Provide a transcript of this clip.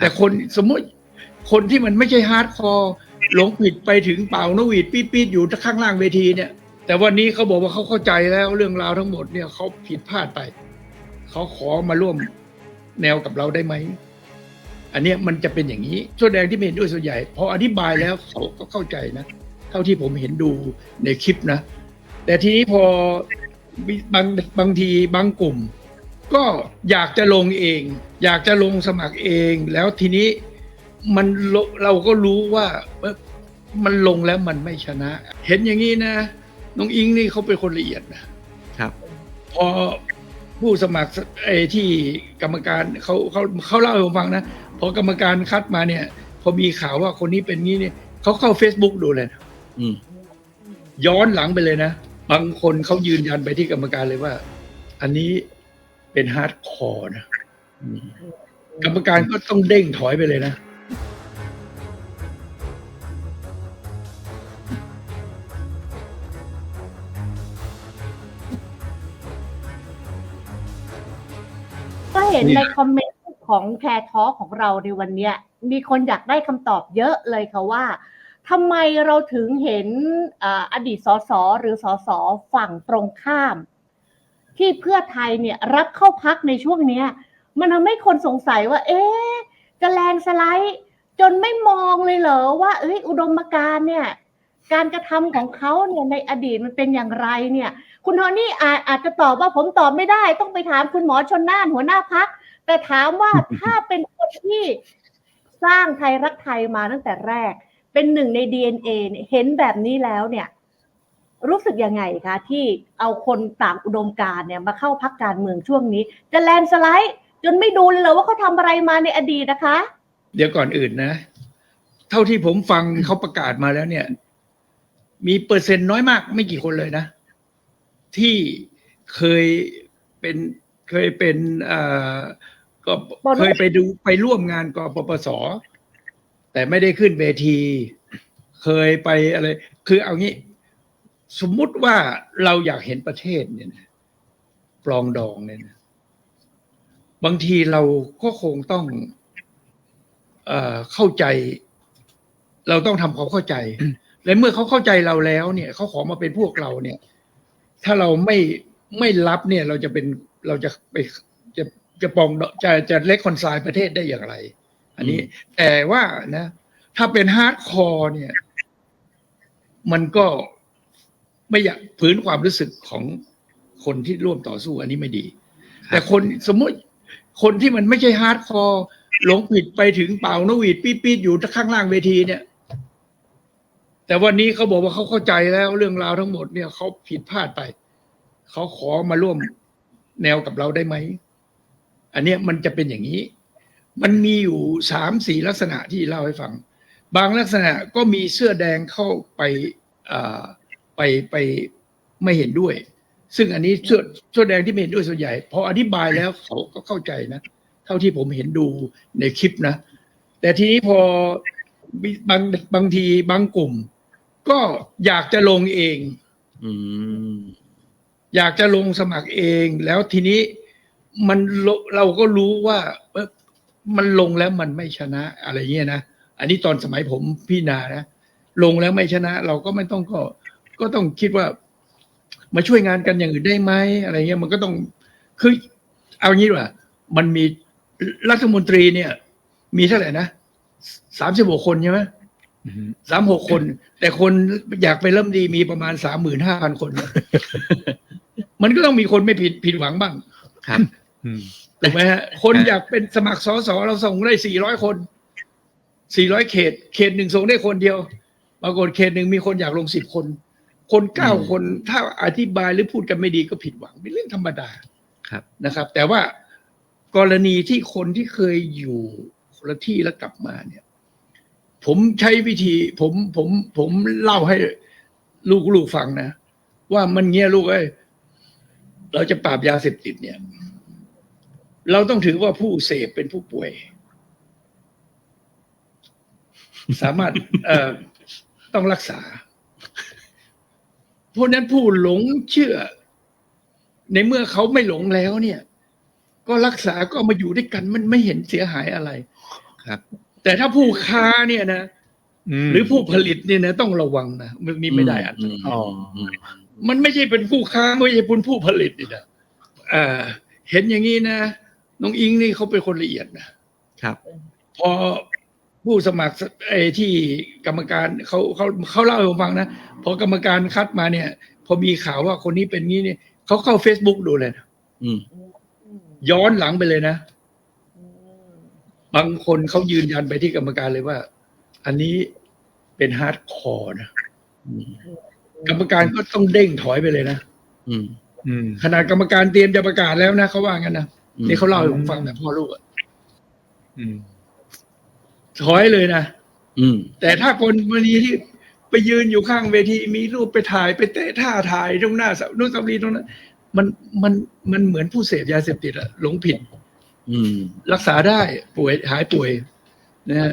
แต่คนสมมติคนที่มันไม่ใช่ฮาร์ดคอร์หลงผิดไปถึงเป่านกหวีดปี๊ดๆอยู่ข้างล่างเวทีเนี่ย แต่วันนี้เขาบอกว่าเขาเข้าใจแล้วเรื่องราวทั้งหมดเนี่ยเขาผิดพลาดไปเขาขอมาร่วมแนวกับเราได้ไหมอันเนี้ยมันจะเป็นอย่างนี้ส่วนแดงที่ไม่เห็นด้วยส่วนใหญ่พออธิบายแล้วเขาก็เข้าใจนะ เท่าที่ผมเห็นดูในคลิปนะ แต่ทีนี้พอมีบางบางทีบางกลุ่ม ก็อยากจะลงเอง อยากจะลงสมัครเอง แล้วทีนี้มันลเราก็รู้ว่าเอ้อมันลงแล้วมันไม่ชนะ เห็นอย่างนี้นะน้องอิงนี่เขาเป็นคนละเอียดนะครับ พอผู้สมัครไอ้ที่กรรมการเขาเขาเขาเล่าให้ผมฟังนะพอกรรมการคัดมาเนี่ย พอมีข่าวว่าคนนี้เป็นงี้เนี่ยเขาเข้า Facebook ดูเลยนะอืมย้อนหลังไปเลยนะ บางคนเขายืนยันไปที่กรรมการเลยว่า อันนี้ เป็นฮาร์ดคอร์นะอืมกรรมการก็ต้องเด้งถอยไปเลยนะก็เห็นนี่ในคอมเมนต์ของแคร์ทอของเราในวันเนี้ยมีคนอยากได้คำตอบเยอะเลยค่ะว่าทำไมเราถึงเห็นอาอดีตสสหรือสสฝั่งตรงข้าม ที่เพื่อไทยเนี่ยรับเข้าพักในช่วงเนี้ยมันทำให้คนสงสัยว่า เอ๊ะจะแลนด์สไลด์ จนไม่มองเลยเหรอว่าเอ้ยอุดมการณ์เนี่ย การกระทำของเขาเนี่ยในอดีตมันเป็นอย่างไรเนี่ย คุณโทนี่อาจอาจจะตอบว่าผมตอบไม่ได้ ต้องไปถามคุณหมอชนน่านหัวหน้าพัก แต่ถามว่าถ้าเป็นคนที่สร้างไทยรักไทยมาตั้งแต่แรก เป็นหนึ่งใน DNA เนี่ยเห็นแบบนี้แล้วเนี่ย รู้สึกยังไงคะที่เอาคนต่างอุดมการณ์เนี่ยมาเข้าพักการเมืองช่วงนี้ จะแลนด์สไลด์ จนไม่ดูเลยเหรอว่าเขาทำอะไรมาในอดีตนะคะ เดี๋ยวก่อนอื่นนะ เท่าที่ผมฟังเขาประกาศมาแล้วเนี่ย มีเปอร์เซ็นต์น้อยมากไม่กี่คนเลยนะ ที่เคยเป็นเคยเป็นเอ่อก็บอลเคยไปดูไปร่วมงานกปปส แต่ไม่ได้ขึ้นเวที เคยไปอะไร คือเอางี้ สมมุติว่าเราอยากเห็นประเทศเนี่ยนะปลองดองเนี่ยนะบางทีเราก็คงต้องเอ่อเข้าใจ เราต้องทำความเข้าใจ และเมื่อเขาเข้าใจเราแล้วเนี่ยเขาขอมาเป็นพวกเราเนี่ย ถ้าเราไม่ไม่รับเนี่ย เราจะเป็นเราจะไปจะจะปองดองจะจะเล็กคอนไซน์ประเทศได้อย่างไร อันนี้ แต่ว่านะ ถ้าเป็นฮาร์ดคอร์เนี่ย มันก็ ไม่อยากผืนความรู้สึกของคนที่ร่วมต่อสู้อันนี้ไม่ดี แต่คนสมมติคนที่มันไม่ใช่ฮาร์ดคอร์หลงผิดไปถึงเป่านกหวีดปี๊ดๆอยู่ข้างล่างเวทีเนี่ย แต่วันนี้เขาบอกว่าเขาเข้าใจแล้วเรื่องราวทั้งหมดเนี่ยเขาผิดพลาดไปเขาขอมาร่วมแนวกับเราได้ไหม อันเนี้ยมันจะเป็นอย่างนี้ มันมีอยู่สามสี่ลักษณะที่เล่าให้ฟัง บางลักษณะก็มีเสื้อแดงเข้าไปอ่า ไปไปไม่เห็นด้วย ซึ่งอันนี้เสื้อเสื้อแดงที่ไม่เห็นด้วยส่วนใหญ่พออธิบายแล้วเขาก็เข้าใจนะ เท่าที่ผมเห็นดูในคลิปนะ แต่ทีนี้พอมีบางบางทีบางกลุ่ม ก็อยากจะลงเองอืมอยากจะลงสมัครเอง แล้วทีนี้มันลเราก็รู้ว่าเอ้อมันลงแล้วมันไม่ชนะอะไรเงี้ยนะ อันนี้ตอนสมัยผมพี่นานะ ลงแล้วไม่ชนะ เราก็ไม่ต้องก็ ก็ต้องคิดว่า มาช่วยงานกันอย่างอื่นได้ไหมอะไรเงี้ยมันก็ต้องคือเอางี้ดีกว่า มันมีรัฐมนตรีเนี่ย มีเท่าไหร่นะสามสิบหกคนใช่ไหมอืมสามหกคน แต่คนอยากไปเริ่มดีมีประมาณสามหมื่นห้าพันคน มันก็ต้องมีคนไม่ผิดผิดหวังบ้างครับอืมถูกไหมฮะคนอยากเป็นสมัครสอสอเราส่งได้สี่ร้อยคนสี่ร้อยเขต เขตหนึ่งส่งได้คนเดียวปรากฏเขตหนึ่งมีคนอยากลงสิบคน คนเก้าอืมคนถ้าอธิบายหรือพูดกันไม่ดีก็ผิดหวังเป็นเรื่องธรรมดาครับนะครับ แต่ว่ากรณีที่คนที่เคยอยู่คนละที่แล้วกลับมาเนี่ย ผมใช้วิธีผมผมผมเล่าให้ลูกลูกฟังนะ ว่ามันเงี้ยลูกเอ้ยเราจะปราบยาเสพติดเนี่ย เราต้องถือว่าผู้เสพเป็นผู้ป่วย สามารถเอ่อต้องรักษา เพราะฉะนั้นผู้หลงเชื่อ ในเมื่อเขาไม่หลงแล้วเนี่ย ก็รักษาก็มาอยู่ด้วยกันมันไม่เห็นเสียหายอะไรครับ แต่ถ้าผู้ค้าเนี่ยนะมหรือผู้ผลิตเนี่ยนะต้องระวังนะมันนี่ไม่ได้อันอืมตรายอ๋ออืมมันไม่ใช่เป็นผู้ค้าไม่ใช่เป็นผู้ผลิตนี่นะเอ่อเห็นอย่างนี้นะน้องอิงนี่เขาเป็นคนละเอียดนะครับ พอ ผู้สมัครไอ้ที่กรรมการเขาเขาเขาเล่าให้ผมฟังนะพอกรรมการคัดมาเนี่ย พอมีข่าวว่าคนนี้เป็นงี้เนี่ยเขาเข้า Facebook ดูเลยนะอืมย้อนหลังไปเลยนะบางคนเขายืนยันไปที่กรรมการเลยว่า อันนี้เป็นฮาร์ดคอร์นะอืมกรรมการก็ต้องเด้งถอยไปเลยนะอืมอืมขนาดกรรมการเตรียมจะประกาศแล้วนะเขาว่างั้นนะอืมนี่เขาเล่าให้ผมฟังแต่พ่อลูกอะอืม ถอยเลยนะอืม แต่ถ้าคนวันนี้ที่ไปยืนอยู่ข้างเวที มีรูปไปถ่ายไปเตะท่าถ่ายตรงหน้าเสาโน้นสำลีตรงนั้นมันมันมันเหมือนผู้เสพยาเสพติดอะหลงผิด อืม รักษาได้ป่วยหายป่วยนะฮะ